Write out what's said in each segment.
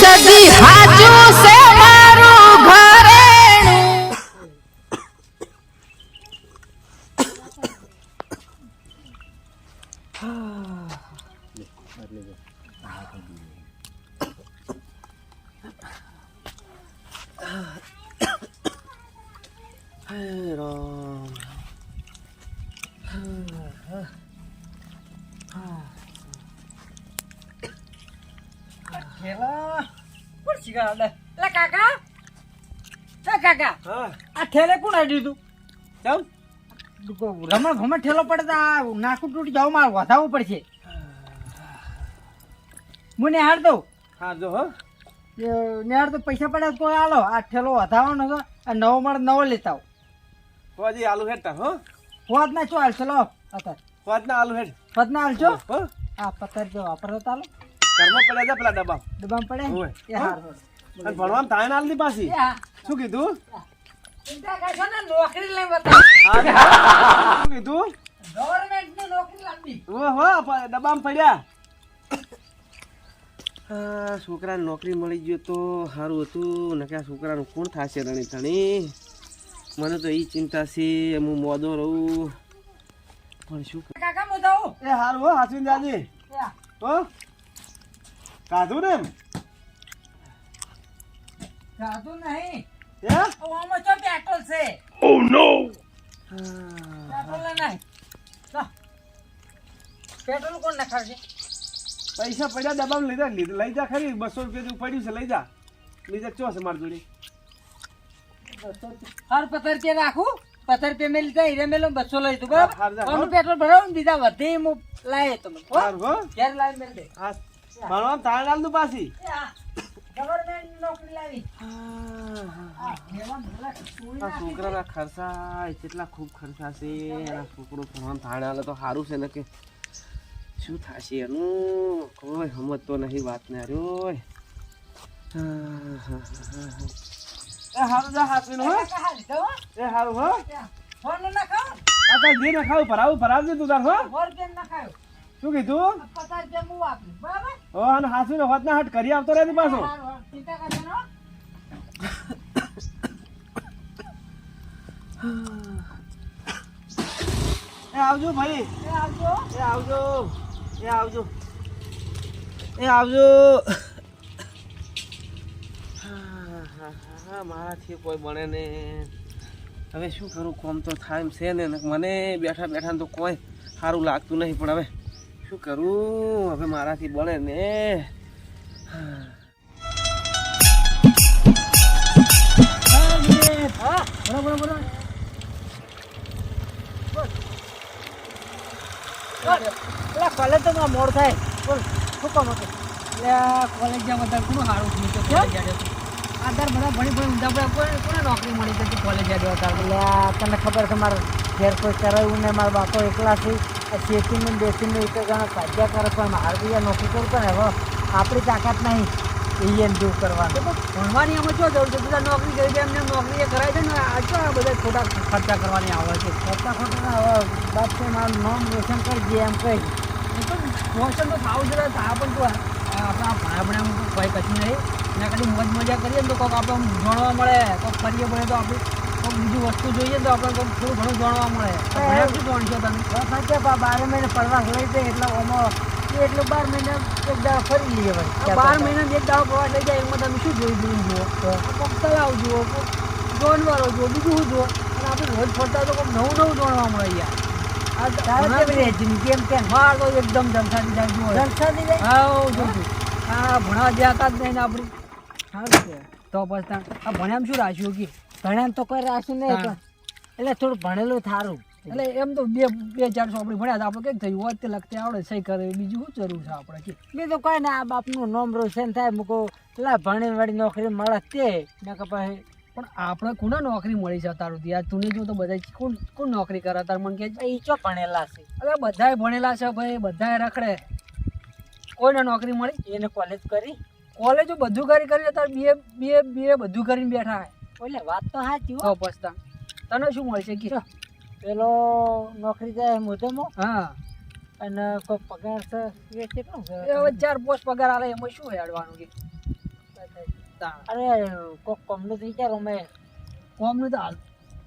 સદી હાચું છે મારું ઘરેણું. હે ઠેલા કોણ શીખવાડે લે કાકા એ કાકા હા આ ઠેલે કોણ આડ્યું તું? જાઉં? રમણ ભમણ ઠેલો પડે નાખું તૂટી જાવ મારે વધાવવું પડશે. હું નિહાળ દઉં? હા જો હો. નિહાળ તો પૈસા પડ્યા તો હાલો આ ઠેલો વધાવવાનો હતો આ નવો મળે નવો લેતા આવો. તો હજી આલુ હેડ તા હો. વાત ના ચો હાલ ચલો અત્યારે વાતના આલુ હેડ. વાત ના હાલ છો હા. આ પથ્થર જો વાપરતો તાલો ઘરમાં પડ્યા જા પેલા ડબ્બા ડબ્બા પડે હોય. એ હાર ભણવામાં તાયન આલની પાછી? શું કીધું? ચિંતા કરશો ને નોકરી લઈ બતાવ. શું કીધું? ગવર્નમેન્ટની નોકરી લાગી હો હો ડબ્બામાં પડ્યા. છોકરાને નોકરી મળી ગયો તો સારું હતું. ને કે આ છોકરાનું કોણ થશે રણી ધણી મને તો એ ચિંતા છે હું મોદો રહું. પણ શું કાકા મોદો એ સારું હો હાસવીન દાદી હા. કાધું ને એમ? જાતું નહીં. હે? ઓમો ચો પેટ્રોલ છે. હા. પેટ્રોલ નહીં. પેટ્રોલ કોણ નખાવશે પૈસા પડ્યા દબાવ લઈ જા લીધા લઈ જા ખરી. બસો રૂપિયા જેવું પડ્યું છે લઈ જા. લઈ જા ચો છે મારી જોડે? હર પથર કે રાખું પથર પે મેં લીધા હીરે મેલો બસો લઈ તું બરાબર? પેટ્રોલ ભરાવું ને બીજા વધે હું લાય તમે ક્યારે લાવે હો. મેલ દે હા. ભણવામાં તાણ આલનું પાછી એ હા. ગવર્મેન્ટ નોકરી લાવી. છોકરાના ખર્ચા કેટલા ખૂબ ખર્ચા છે. એના છોકરો ભણવાનું આલે તો સારું છે ને કે શું થશે એનું? કોઈ સમજતો નહીં વાત ને એ સારું જા હાથ જાઓ, એ સારું હો. ફોન ન. જે ને ભરાવું ભરાવજે તું તાર હો. ફોન ન નખાયો. શું કીધું? ઓ પચાસ રૂપિયા હું વાપરીશ, બરાબર? હો અને હાથવીને હોત ના હાટ કરી આવતો રહેતી પાછો. ને. એ આવજો ભાઈ. એ આવજો. એ આવજો. એ આવજો. એ આવજો. હા, હા, હા, મારાથી કોઈ બને ને. હવે શું કરું? કોમ તો થાય છે ને. ને મને બેઠા બેઠા તો કોઈ સારું લાગતું નહીં પણ હવે શું કરું હવે મારાથી બોલે ને કોલેજ તો મોડ થાય બોલ શું કામ કોલેજ જ્યાં બધા કોનું સારું થયું છે આધાર બધા ભણી ભણી ઊંધા નોકરી મળી જતી કોલેજ એટલે તને ખબર છે મારે ઘેર કોઈ કરાયું ને મારા બાપો એકલા છે ચેકિંગ બેસીને એક જણા કાઢ્યા કરે પણ મારે બી નોકરી કરું પણ હવે આપણી તાકાત નહીં. એ એમ જેવું કરવાનું. ભણવાની અમે શું જરૂર છે બધા નોકરી કરી છે એમને નોકરી એ કરાય છે ને આ તો આ બધા ખોટા ખર્ચા કરવાની આવે છે. ખર્ચા ખોટા હવે બાપ છે મારું નામ રોશન કરજે એમ કહી રોશન તો થાવું છે થા પણ તું આપણા ભાઈ ભણામાં કોઈ કશું નહીં. એના કદી મોજ મજા કરીએ ને તો કોઈક આપણે આમ મળે કોઈક ફરીએ પડે તો આપણે બીજી વસ્તુ જોઈએ તો આપણે થોડું ઘણું જાણવા મળે. ભણ્યા શું જાણશો તમે સાચે બાર મહિને પડવા લઈ જાય એટલે આમાં એટલે બાર મહિને એક દાડો ફરી લઈએ ભાઈ બાર મહિના એક દાડો પ્રવાસ લઈ જાય એમાં તમે શું જોઈ જોઈ જુઓ કોક તળાવ જુઓ કોક જાનવરો જુઓ બીજું શું જુઓ? અને આપણે રોજ ફરતા તો કોઈક નવું નવું જાણવા મળે યાર. એકદમ જલસાથી જાય જુઓ. જલસાથી જાય? હા જોજો હા ભણવા જ્યાં જ નહીં ને આપણી. સારું છે. તો પછી આ ભણ્યામાં શું રાખ્યું કે ભણ્યામાં તો કોઈ રાખ્યું નહીં એટલે થોડું ભણેલું થારું. એટલે એમ તો બે બે ચાર ચોપડી ભણ્યા હતા આપણે કંઈક થયું? હોત તે લખતે આવડે સહી કરે બીજું શું જરૂર છે આપણે કે? મેં તો કોઈ ને આ બાપનું નોમ રોશન થાય મૂકો એટલે ભણી વળી નોકરી મળે તે. ને કે પછી પણ આપણે કોને નોકરી મળી છે તારું? યાર તું જો તો બધા કોણ કોણ નોકરી કરે? તાર મને કે એ ચો ભણેલા છે? અરે બધાય ભણેલા છે ભાઈ બધાય રખડે. કોઈને નોકરી મળી એને કોલેજ કરી. કોલેજો બધું કરી કરી તાર બીએ બીએ બીએ બધું કરીને બેઠા એટલે વાત તો સાચી હો. પસ્તા તને શું મળશે કે પેલો નોકરી જાય મોઢામાં હા. અને કોઈ પગાર છે? એ કેટલો હવે. ચાર પોસ્ટ પગાર આલે એમાં શું હેડવાનું કે અરે કોક કોમનું તો વિચારો મેં. કોમનું તો હાલ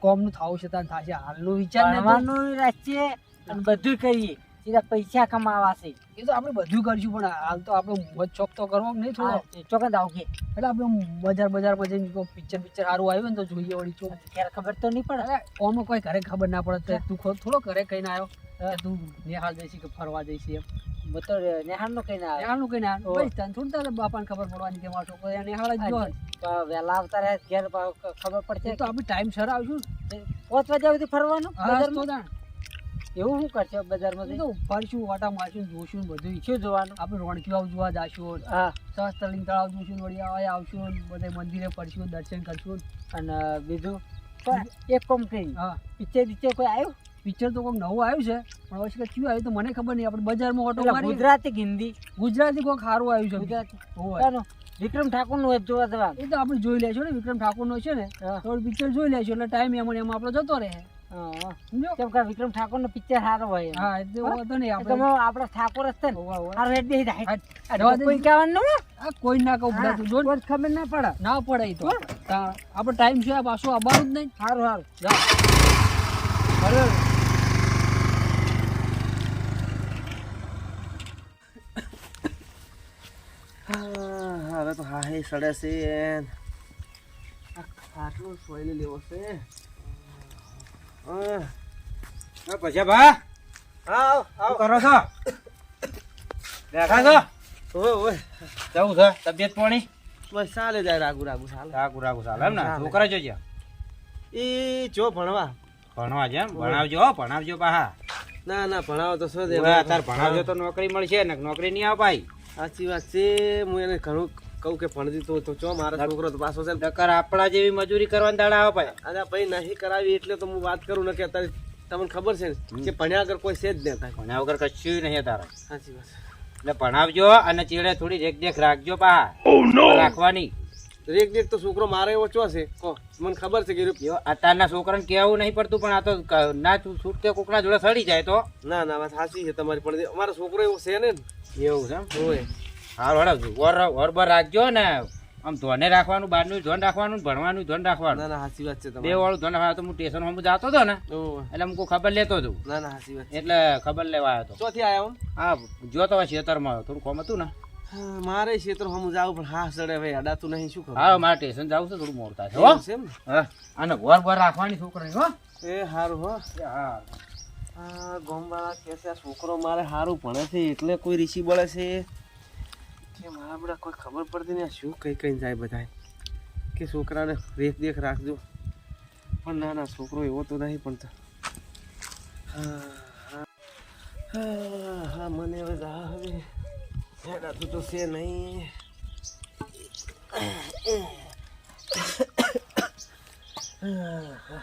કોમનું થવું છે તાન થશે. હાલનું વિચાર ભણવાનું રાખીએ અને બધું કરીએ. સીધા પૈસા કમાવા છે એ તો આપણે બધું કરશું પણ હાલ તો આપણે મોજ શોખ તો કરવો નહીં થોડો. ચોકન આવ કે એટલે આપણે બજાર બજાર જઈને પિક્ચર પિક્ચર સારું આવ્યું ને તો જોઈએ વળી ચોક. ક્યારે ખબર તો નહીં પડે. ઓમાં કોઈ ઘરે ખબર ના પડે. તું થોડો ઘરે કહીને આવ્યો. તું નિહાળ જઈશ કે ફરવા જઈશ એમ. હું તો કઈ ના નિહાળનું થોડું તારે બાપાને ખબર પડવાની કે મારો છોકરો જ જો વહેલા આવતા રહે ઘેર ખબર પડશે તો આપણે ટાઈમ સર આવશું. પાંચ વાગ્યા સુધી ફરવાનું. એવું શું કરશે બજારમાં તો ફરશું વાટા મારશું જોશું બધું શું જોવાનું. આપણે રોણકી વાવ જોવા જાશું હા. સહસ્ત્રલિંગ તળાવ જોશું વળી આવશું બધે મંદિરે ફરશું દર્શન કરશું અને બીજું? એક કોમ કરી હા. પિક્ચર પિક્ચર કોઈ આવ્યું? પિક્ચર તો કોઈક નવું આવ્યું છે પણ હવે કે કયું આવ્યું તો મને ખબર નહીં. આપણે બજારમાં ઓટો મારી ગુજરાતી હિન્દી? ગુજરાતી કોઈક સારું આવ્યું છે. ગુજરાતી. વિક્રમ ઠાકોરનું જોવા જવા એ તો આપણે જોઈ લેશું ને વિક્રમ ઠાકોર નો છે ને. તો પિક્ચર જોઈ લેશું એટલે ટાઈમ એમાં એમાં આપણો જતો રહે. કેમ કે વિક્રમ ઠાકોરનું પિક્ચર સારો હોય હા વાંધો નહીં આપણે આપણા ઠાકોર જ છે ને. હેડ દે. કોઈ કહેવાનું આ કોઈ ના કહું બધા જો ખબર ના પડે. ના પડે તો. તા- ટાઈમ છે પાછો આવવાનું જ નહીં. સારું સારું બરાબર હવે તો હા હે સડે છે. આટલું સોયલી લેવો છે. હા. પછી ભા. આવ આવ. કરો છો? બેઠા છો? ઓય જવું છે? તબિયત પાણી? બસ ચાલે જાય રાગુ રાગુ ચાલે. રાગુ રાગુ ચાલે એમ ને. છોકરા જોજો એ જો ભણવા. ભણવા જેમ ભણાવજો હો ભણાવજો પાહા. ના ના ભણાવો તો શું અત્યારે ભણાવજો તો નોકરી મળશે ને નોકરી નહીં આવે ભાઈ સાચી વાત છે હું એને ઘણું કહું કે ભણતી તો તો ચો મારા છોકરો તો પાછો છે ને. આપણા જેવી મજૂરી કરવાની દાડા આવે ભાઈ અરે ભાઈ નહીં કરાવી એટલે તો હું વાત કરું ને કે અત્યારે તમને ખબર છે ને કે ભણ્યા વગર કોઈ છે જ નહીં થાય ભણ્યા વગર કશું નહીં તારે સાચી વાત એટલે ભણાવજો અને ચીડે થોડી રેખ દેખ રાખજો પા રાખવાની. રેક દેખ તો છોકરો મારે એવો ચો છે? કહો મને ખબર છે કે અત્યારના છોકરાને કહેવું નહીં પડતું પણ આ તો ના તું છૂટકે કોકના જોડે સડી જાય તો. ના ના વાત સાચી છે તમારી પણ અમારો છોકરો એવો છે ને? એવું છે એમ? હોય હારું ઓર ઓર બર રાખજો ને. આમ ધોને રાખવાનું બહારનું ધોન રાખવાનું ભણવાનું ધોન રાખવાનું. ના ના સાચી વાત છે બે વાળું ધોન રાખવાનું તો હું સ્ટેશન હું જતો હતો ને. એટલે હું ખબર લેતો હતો ના ના સાચી વાત એટલે ખબર લેવા આવ્યો હતો. ચોથી આવ્યો હું? હા જોતો હોય ખેતરમાં થોડું કોમ હતું ને. હા, મારે ક્ષેત્ર હમ જાવ પણ હા સડે ભાઈ અડાતું નહીં શું ખબર હા મારે સ્ટેશન જવું છે થોડું મોડતા છે હો. એમ હા અને ઘર ઘર રાખવાની છોકરાની હો. એ સારું હો. હા. ગોમવાળા કે છે છોકરો મારે સારું ભણે છે એટલે કોઈ ઋષિ બળે છે. કે મારા બધા કોઈ ખબર પડતી નહીં શું કઈ કઈ જાય બધા કે છોકરાને રેખ દેખ રાખજો. પણ ના ના છોકરો એવો તો નહીં પણ હા, હા. હા હા મને હવે જા હવે. હેડાતું તો છે નહીં. હા.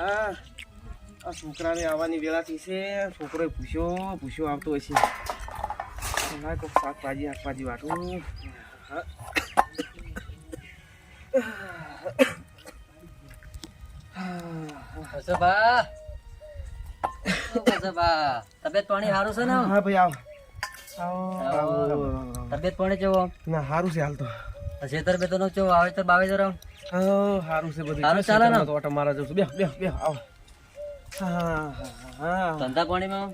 આ છોકરાને આવવાની વેળાથી છે. છોકરો પૂછ્યો પૂછ્યો આવતો હશે. ના કોક શાકભાજી શાકભાજી વાટું. હા. ઓ કસબા તબિયત પાણી સારું છે ને? હા ભાઈ આવ. તબિયત પાણી કેવો? ના સારું છે હાલ તો. છેતર બે તો નો કેવો? વાવેતર બાવેતર? આમ? સારું છે બધું. સારું ચાલે ને? તો ઓટો મારવા જઉં છું. બે બે બે આવો. હા હા હા ધંધા પાણીમાં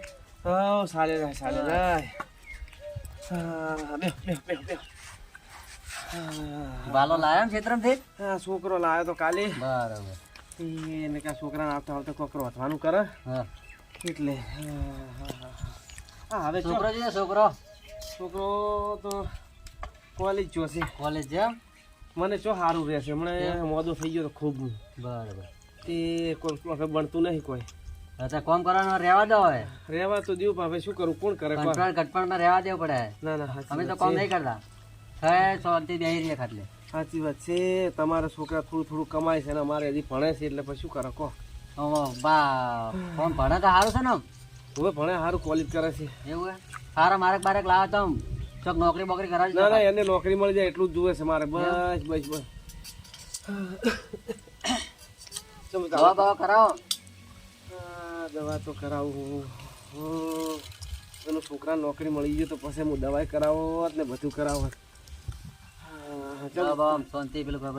હા ચાલે જાય ચાલે જાય હા બે બે બે બે વાલો લાયા ને છેતરમથી હા છોકરો લાવ્યો તો કાલે. બરાબર. એને કા છોકરાને આવતા આવતા કોકરો હથવાનું કરે. હા. એટલે હા, હવે છોકરો છે છોકરો? છોકરો તો કોલેજ જોશે કોલેજ એમ? મને ચો સારું રહેશે? હમણાં મોદો થઈ ગયો તો ખૂબ. બરાબર. તે કોઈ બનતું નહીં કોઈ. અચ્છા કોમ કરવાનો રહેવા દો હવે. રહેવા તો દઉં હવે શું કરું? કોણ કરે? કંટ્રોલ કટપણમાં રહેવા દેવું પડે. ના ના અમે તો કોમ નહીં કરતા. હે શાંતિ બેહી રહી ખાટલે. સાચી વાત છે. તમારા છોકરા થોડું થોડું કમાય છે અને અમારે હજી ભણે છે એટલે પછી શું કરે કહો. બા કોમ ભણે તો સારું છે ને? હવે ભણે સારું કોલેજ કરે છે. એવું હે? સારા મારેક બારેક લાવો તો ચોક નોકરી બોકરી કરાવી ના ના એને નોકરી મળી જાય એટલું જ જુએ છે મારે. બસ બસ બસ. દવા દવા કરાવો. દવા તો કરાવું. એનો છોકરા નોકરી મળી ગયો તો પછી હું દવાઈ કરાવો ને બધું કરાવો હા, ચાલો. બાબા આમ શાંતિ પેલું પેલું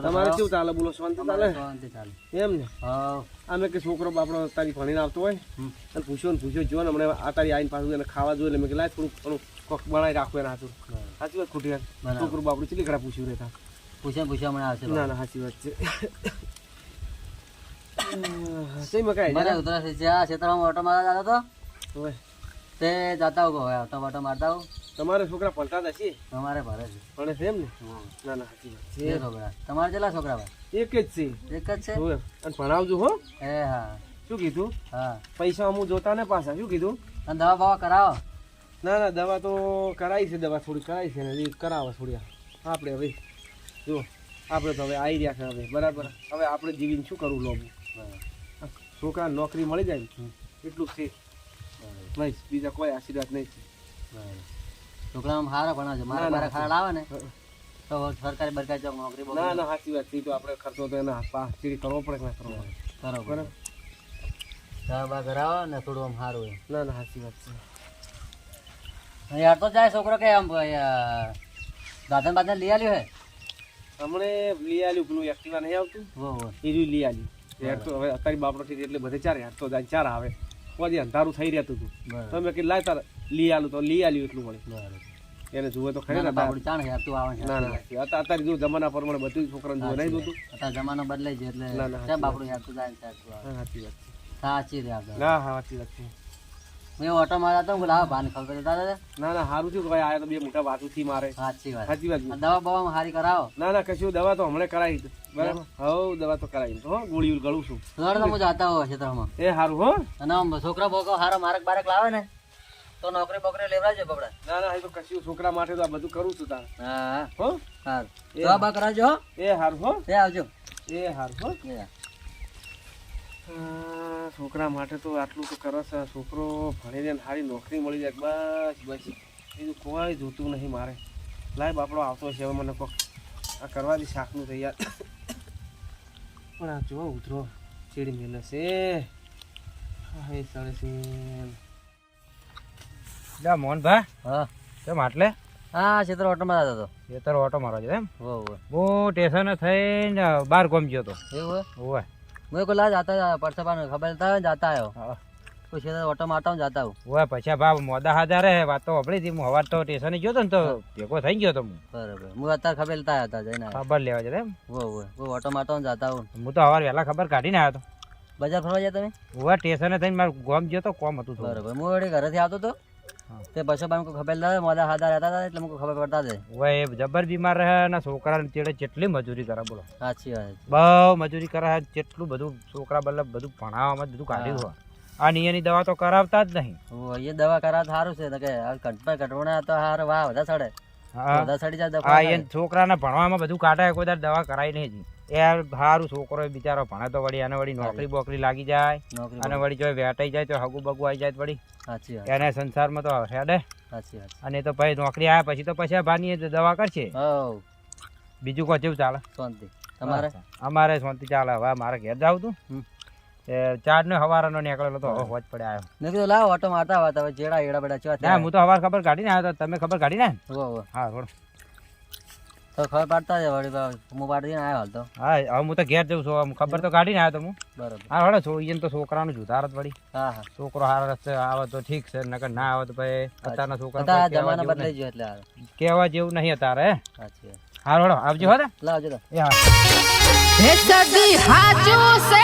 તમારે કેવું ચાલે? બોલો શાંતિ ચાલે? એમ ને? હા કે છોકરો બાપડો તારી ભણીને આવતો હોય. અને પૂછ્યો ને પૂછ્યો જો ને હમણાં આ તારી આઈને પાછું એને ખાવા જોઈએ એટલે મેં કે લાય થોડું કોક બનાવી રાખવું એના હાથું. સાચી વાત ખોટી વાત. બરાબર. બાપડું ચીલી ઘડા પૂછ્યું રહેતા. પૂછ્યા પૂછ્યા મને આવશે ના ના સાચી વાત છે. સહી મકાઈ મને ઉતરા છે જ્યાં ક્ષેત્રમાં ઓટો મારવા જતો હતો તે જતા હું હવે ઓટો મારતા હું તમારે છોકરા ભણતા નથી તમારે ભરે છે. ભણે છે એમ ને? ના ના સાચી વાત છે. છોકરા. તમારે કેટલા છોકરા ભાઈ? એક જ છે. એક જ છે? અને ભણાવજો હો. એ હા. શું કીધું? હા. પૈસા અમુક જોતા ને પાછા શું કીધું? અને દવા બવા કરાવો? ના ના દવા તો કરાવી છે દવા થોડી કરાવી છે ને કરાવો થોડી આપણે હવે જો આપણે તો હવે આવી રહ્યા છે હવે બરાબર? હવે આપણે જીવીને શું કરવું લોબું છોકરા નોકરી મળી જાય. એટલું છે. નહીં બીજા કોઈ આશીર્વાદ નહીં બરાબર. છોકરાઓને સારા ભણાવજો છે. મારા. મારા ખાડા આવે ને તો સરકારી બરકારી જો નોકરી ના ના સાચી વાત તો આપણે ખર્ચો તો એના પા ચીડી કરવો પડે કે ના કરવો કરો બરાબર. બવા કરાવો ને થોડું આમ સારું હોય ના ના સાચી વાત છે. યાર તો જાય છોકરો કે આમ દાદા બાદન લઈ આવ્યું હે? હમણે લઈ આવ્યું પેલું એક્ટિવા નહીં આવતું. વો વો એ રહ્યું લઈ આવ્યું તો હવે અત્યારે બાપડો થઈ એટલે બધે ચાર તો જાય ચાર આવે. પછી અંધારું થઈ રહેતું હતું. તમે કીધું લાય તાર લઈ આલું તો લઈ આલ્યું એટલું મળે એને જુએ તો ખરી બાબુડી ચાણ યાર તું આવે ના ના. અત્યારે જો જમાના પ્રમાણે બધું છોકરાને જોવે નહીં જોતું? અત્યારે જમાનો બદલાઈ છે એટલે ના, ના, યાર તું જાય ને તું હા સાચી વાત છે. સાચી રે ના હા સાચી વાત છે. મેં ઓટો મારા તો લાવ ભાન ખબર દાદા ના ના સારું થયું કે ભાઈ આયા તો બે મોટા વાતુથી મારે. સાચી વાત. સાચી વાત દવા બવા હારી કરાવો. ના ના કશું દવા તો હમણાં કરાવી છે. બરાબર? હવ દવા તો કરાવી હો ગોળી ગળું છું. લડ તો હું જાતા હોય ક્ષેત્રમાં એ સારું હો. અને છોકરા બોકો હારો મારક બારક લાવે ને? તો નોકરી બોકરી લેવડાવજો બબડા ના ના એ તો કશું છોકરા માટે તો આ બધું કરું છું તાર. હા હો? હા દવા બા કરાવજો એ હાર હો. એ આવજો. એ હાર હો. છોકરા માટે તો આટલું તો કરે છે. છોકરો ભણી જાય ને સારી નોકરી મળી જાય બસ બસ. બીજું કોઈ જોતું નહીં મારે. લાય બાપડો આવતો છે હવે મને કોક આ કરવા દી શાકનું તૈયાર. પણ આ જો ઉતરો ચીડી મેલે છે. હા એ સળે લે મોહનભાઈ હા. કેમ આટલે? હા ચિત્ર ઓટો મારા હતો. ચેતર ઓટો મારો છે એમ? હું સ્ટેશને થઈને બાર ગોમ ગયો હતો એવું હોય? હું એક લા જતા પરસેબાને ખબર હતા જતા આવ્યો પછી ચેતર ઓટો મારતા હું જતા આવું. હોય પછી બાપ મોદા હાજા હે વાત તો હબળી હતી. હું હવાર તો સ્ટેશને ગયો તો ને તો ભેગો થઈ ગયો તો હું. બરાબર. હું અત્યારે ખબર લેતા હતા જઈને ખબર લેવા જતા એમ? હોય ઓ ઓટો મારતા હું જતા આવું. હું તો હવાર વહેલા ખબર કાઢીને આવ્યો હતો બજાર ફરવા જતા તમે? હું સ્ટેશને થઈને મારું ગોમ ગયો તો કોમ હતું બરાબર. હું ઘરેથી આવતો હતો તે પછી બાઈ ખબર ના મોડા હાદા રહેતા હતા એટલે મને ખબર પડતા દે ઓય જબર બીમાર રહે અને છોકરાને તેડે કેટલી મજૂરી કરે બોલો. સાચી વાત બહુ મજૂરી કરે જેટલું બધું છોકરા બલ્લભ બધું ભણાવવામાં બધું કાઢ્યું હોય. આ નિયની દવા તો કરાવતા જ નહીં. એ દવા કરાવતા સારું છે કે કટપા કટવણા તો હાર વાહ વધારે સડે. હા. એ છોકરાને ભણવામાં બધું કાઢે કોઈ દાડ દવા કરાય નહીં. એ સારું છોકરો બિચારો ભણે તો વળી એને વળી નોકરી બોકરી લાગી જાય અને વળી જો વેટાઈ જાય તો હગુ બગુ આવી જાય વળી. એને સંસારમાં તો હેડે. અને તો પછી નોકરી આવ્યા પછી તો પછી ભાની દવા કરશે. બીજું કોઈ કેવું ચાલે? શાંતિ. તમારે? અમારે શાંતિ ચાલે. હવે મારે ઘેર જાવ તું. એ ચાર ને હવારાનો નીકળેલો તો હવે હોજ પડે આવ્યો મેં કીધું લાવ ઓટો મારતા હતા હવે જેડા એડા બેડા ચેવા ના હું તો હવાર ખબર કાઢીને આવ્યો તો તમે ખબર કાઢી ને હો હો હા થોડું તો ખબર પાડતા જ વળી હું પાડી આવ્યો હાલ તો. હા હવે હું તો ઘેર જઉં છું ખબર તો કાઢીને આવ્યો તો હું. બરોબર. હા તો છોકરાનું જુધાર જ વળી. હા હા. છોકરો સારા રસ્તે આવે તો ઠીક છે નકર ના આવે તો અત્યારના છોકરા કેવા જમાના બદલાઈ ગયો એટલે કહેવા જેવું નહીં અત્યારે સાચી વાત. હળો આવજો હો ને. લાવજો તો. એ હા. હે સદી હાચું છે